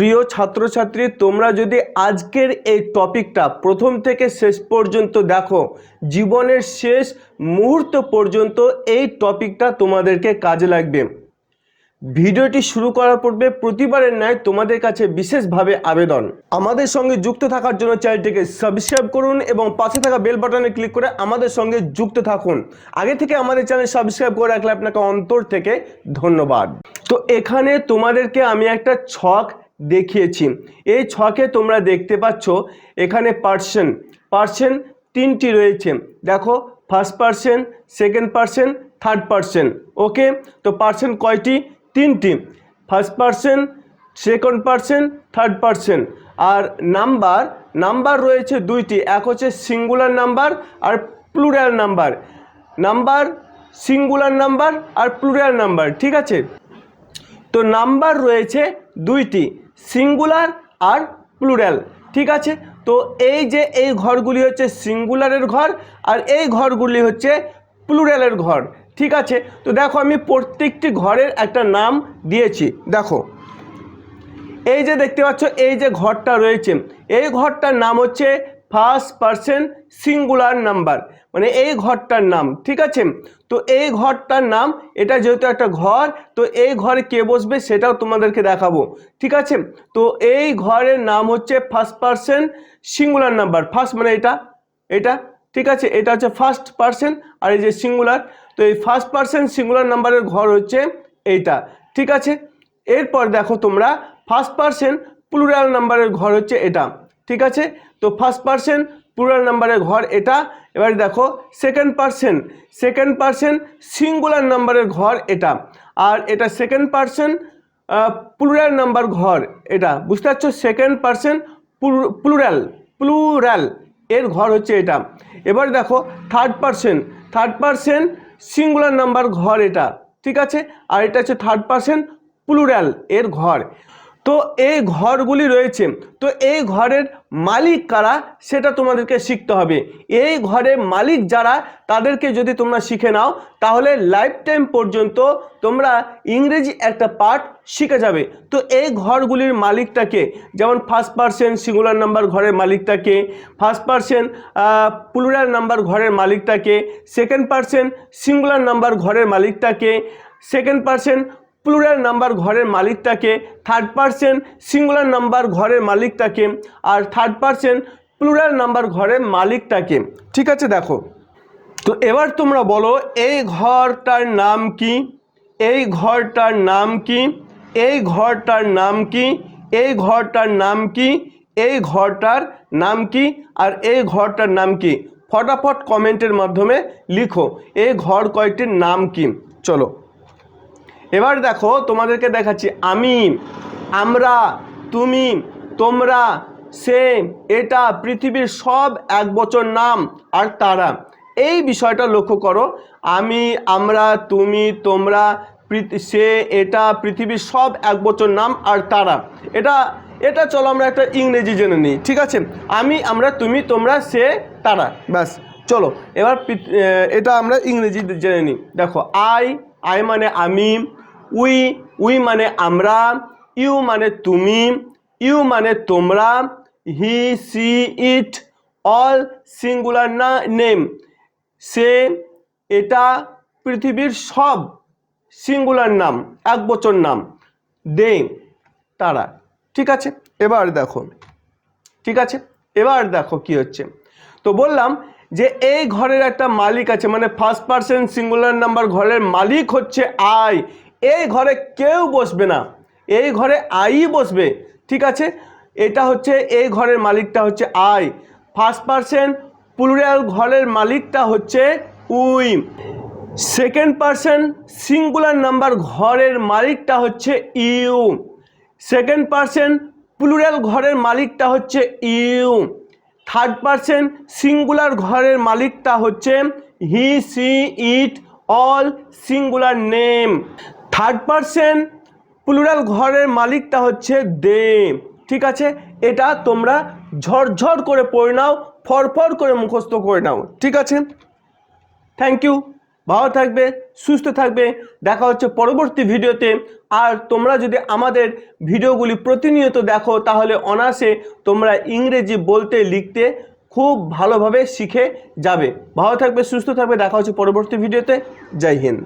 প্রিয় ছাত্রছাত্রী, তোমরা যদি আজকের এই টপিকটা প্রথম থেকে শেষ পর্যন্ত দেখো, জীবনের শেষ মুহূর্ত পর্যন্ত এই টপিকটা তোমাদেরকে কাজে লাগবে। ভিডিওটি শুরু করার পূর্বে প্রতিবারের ন্যায় তোমাদের কাছে বিশেষভাবে আবেদন। আমাদের সঙ্গে যুক্ত থাকার জন্য চ্যানেলটিকে সাবস্ক্রাইব করুন এবং পাশে থাকা বেল বাটনে ক্লিক করে আমাদের সঙ্গে যুক্ত থাকুন। আগে থেকে আমাদের চ্যানেল সাবস্ক্রাইব করে রাখলে আপনাকে অন্তর থেকে ধন্যবাদ। তো এখানে তোমাদেরকে আমি একটা ছক দেখিয়েছি। এই ছকে তোমরা দেখতে পাচ্ছ, এখানে পার্সন পার্সন তিনটি রয়েছে। দেখো, first person, second person, third person. Okay? তো পার্সন কয়টি? তিনটি। First person, second person, third person. আর নাম্বার নাম্বার রয়েছে দুইটি। এক হচ্ছে সিঙ্গুলার নাম্বার আর plural number. Number, singular number আর প্লুরাল নাম্বার। ঠিক আছে? তো নাম্বার রয়েছে দুইটি। সিঙ্গুলার আর প্লুরাল, ঠিক আছে? তো এই যে এই ঘরগুলি হচ্ছে সিঙ্গুলারের ঘর আর এই ঘরগুলি হচ্ছে প্লুরালের ঘর, ঠিক আছে? তো দেখো আমি প্রত্যেকটি ঘরের একটা নাম দিয়েছি, দেখো। এই যে দেখতে পাচ্ছ, এই যে ঘরটা রয়েছে, এই ঘরটার নাম হচ্ছে ফার্স্ট পার্সন সিঙ্গুলার নাম্বার মানে এই ঘরটার নাম, ঠিক আছে? তো এই ঘরটার নাম, এটা যেহেতু একটা ঘর, তো এই ঘরে কে বসবে সেটাও তোমাদেরকে দেখাবো, ঠিক আছে? তো এই ঘরের নাম হচ্ছে first person singular number first মানে এটা এটা, ঠিক আছে? এটা হচ্ছে ফার্স্ট পার্সন আর এই যে সিঙ্গুলার তো এই ফার্স্ট পার্সন সিঙ্গুলার নাম্বারের ঘর হচ্ছে এইটা, ঠিক আছে? এরপর দেখো তোমরা ফার্স্ট পার্সন প্লুরাল নাম্বারের ঘর হচ্ছে এটা ঠিক আছে? তো ফার্স্ট পার্সন প্লুরাল নাম্বারের ঘর এটা। এবার দেখো second person second person singular নাম্বারের ঘর এটা। আর এটা সেকেন্ড পার্সন প্লুরাল নাম্বার ঘর এটা। বুঝতে পারছ? সেকেন্ড পার্সন প্লুরাল প্লুরাল এর ঘর হচ্ছে এটা। এবার দেখো third person third person singular number ঘর এটা। ঠিক আছে? আর এটা হচ্ছে থার্ড পার্সন প্লুরাল এর ঘর। তো এই ঘরগুলি রয়েছে। তো এই ঘরের মালিক কারা সেটা তোমাদেরকে শিখতে হবে। এই ঘরের মালিক যারা, তাদেরকে যদি তোমরা শিখে নাও, তাহলে লাইফ টাইম পর্যন্ত তোমরা ইংরেজি একটা পার্ট শিখে যাবে। তো এই ঘরগুলির মালিকটাকে যেমন ফার্স্ট পার্সন সিঙ্গুলার নাম্বার ঘরের মালিকটাকে ফার্স্ট পার্সন প্লুরাল নাম্বার ঘরের মালিকটাকে সেকেন্ড পার্সন সিঙ্গুলার নাম্বার ঘরের মালিকটাকে সেকেন্ড পার্সন প্লুরাল নাম্বার ঘরের মালিকটাকে থার্ড পার্সন সিঙ্গুলার নাম্বার ঘরের মালিকটাকে আর থার্ড পার্সন প্লুরাল নাম্বার ঘরের মালিকটাকে। ঠিক আছে, দেখো। তো এবার তোমরা বলো, এই ঘরটার নাম কি? এই ঘরটার নাম কি? এই ঘরটার নাম কি? এই ঘরটার নাম কি? এই ঘরটার নাম কি? আর এই ঘরটার নাম কি? ফটাফট কমেন্টের মাধ্যমে লিখো, এই ঘর কয়টির নাম কি? চলো। এবার দেখো, তোমাদেরকে দেখাচ্ছি আমি আমরা, তুমি, তোমরা সে এটা পৃথিবীর সব এক বছর নাম, আর তারা। এই বিষয়টা লক্ষ্য করো, আমি, আমরা, তুমি, তোমরা সে, এটা পৃথিবীর সব এক বছর নাম, আর তারা। এটা এটা চলো আমরা একটা ইংরেজি জেনে নিই, ঠিক আছে? আমি, আমরা, তুমি, তোমরা, সে, তারা, ব্যাস, চলো। এবার এটা আমরা ইংরেজি জেনে নিই। দেখো, আই আই মানে আমি উই উই মানে আমরা, ইউ মানে তুমি, ইউ মানে তোমরা, he, she, it, all, singular না, নেম। সে, এটা পৃথিবীর সব সিঙ্গুলার নাম, এক বচন নাম। দে, তারা। ঠিক আছে? এবার দেখো। ঠিক আছে? এবার দেখো কি হচ্ছে। তো বললাম যে এই ঘরের একটা মালিক আছে মানে ফার্স্ট পার্সন সিঙ্গুলার নাম্বার ঘরের মালিক হচ্ছে আই এই ঘরে কেউ বসবে না। এই ঘরে আই বসবে। ঠিক আছে? এটা হচ্ছে এই ঘরের মালিকটা হচ্ছে আই। ফার্স্ট পার্সন প্লুরাল ঘরের মালিকটা হচ্ছে we second person singular number ঘরের মালিকটা হচ্ছে ইউ। সেকেন্ড পার্সন প্লুরাল ঘরের মালিকটা হচ্ছে ইউ। থার্ড পার্সন সিঙ্গুলার ঘরের মালিকটা হচ্ছে he, she, it, all singular name third person plural ঘরের মালিকটা হচ্ছে দে ঠিক আছে? এটা তোমরা ঝরঝর করে পড়ে নাও, ফরফর করে মুখস্থ করে নাও। ঠিক আছে? থ্যাংক ইউ ভালো থাকবে, সুস্থ থাকবে। দেখা হচ্ছে পরবর্তী ভিডিওতে। আর তোমরা যদি আমাদের ভিডিওগুলি প্রতিনিয়ত দেখো, তাহলে অনায়াসে তোমরা ইংরেজি বলতে, লিখতে খুব ভালোভাবে শিখে যাবে। ভালো থাকবে, সুস্থ থাকবে। দেখা হচ্ছে পরবর্তী ভিডিওতে। জয় হিন্দ।